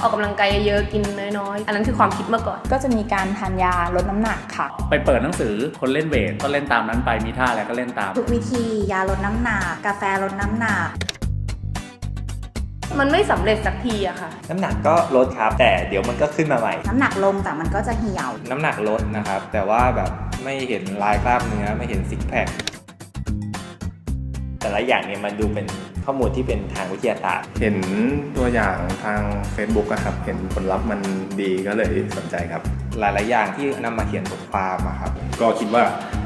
ออกกำลังกายเยอะๆกินน้อยๆ อันนั้นคือความคิดเมื่อก่อน ก็จะมีการทานยาลดน้ำหนักค่ะ ไปเปิดหนังสือคนเล่นเวทก็เล่นตามนั้นไปมีท่าอะไรก็เล่นตาม ทุกวิธียาลดน้ำหนักกาแฟลดน้ำหนักมันไม่สำเร็จสักทีอะค่ะ น้ำหนักก็ลดครับ แต่เดี๋ยวมันก็ขึ้นมาใหม่ น้ำหนักลงแต่มันก็จะเหี่ยว น้ำหนักลดนะครับ แต่ว่าแบบไม่เห็นลายกล้ามเนื้อไม่เห็นซิกแพคแต่ละอย่างเนี่ยมันดูเป็น ข้อมูลที่เป็นทางวิทยาศาสตร์ เห็นตัวอย่างทาง Facebook อะครับ เห็นผลลัพธ์มันดีก็เลยสนใจครับ หลายๆอย่างที่นำมาเขียนบทความอะครับ ก็คิดว่า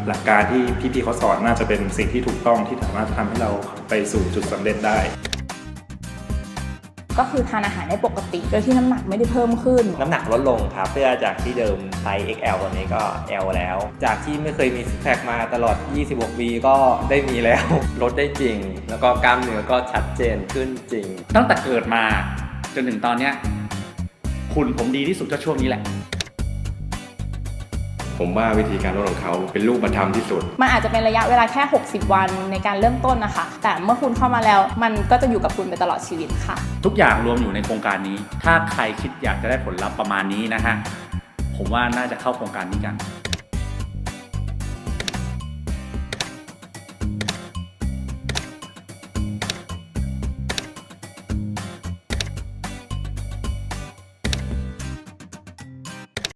หลักการที่พี่ๆเขาสอนน่าจะเป็นสิ่งที่ถูกต้องที่สามารถทำให้เราไปสู่จุดสำเร็จได้ ก็คือทานอาหารได้ปกติ โดยที่น้ำหนักไม่ได้เพิ่มขึ้น น้ำหนักลดลงครับเพื่อจากที่เดิมไซส์ XL ตอนนี้ก็ L แล้ว จากที่ไม่เคยมีซิกแพคมาตลอด 26 ปีก็ได้มีแล้ว ลดได้จริง แล้วก็กล้ามเนื้อก็ชัดเจนขึ้นจริง ตั้งแต่เกิดมาจนถึงตอนเนี้ยคุณผมดีที่สุดก็ช่วงนี้แหละ ผมว่าวิธีการลดของเขาเป็นรูปธรรมที่สุด มันอาจจะเป็นระยะเวลาแค่ 60 วันในการเริ่มต้นนะคะ แต่เมื่อคุณเข้ามาแล้วมันก็จะอยู่กับคุณไปตลอดชีวิตค่ะ ทุกอย่างรวมอยู่ในโครงการนี้ ถ้าใครคิดอยากจะได้ผลลัพธ์ประมาณนี้นะฮะผมว่าน่าจะเข้าโครงการนี้กัน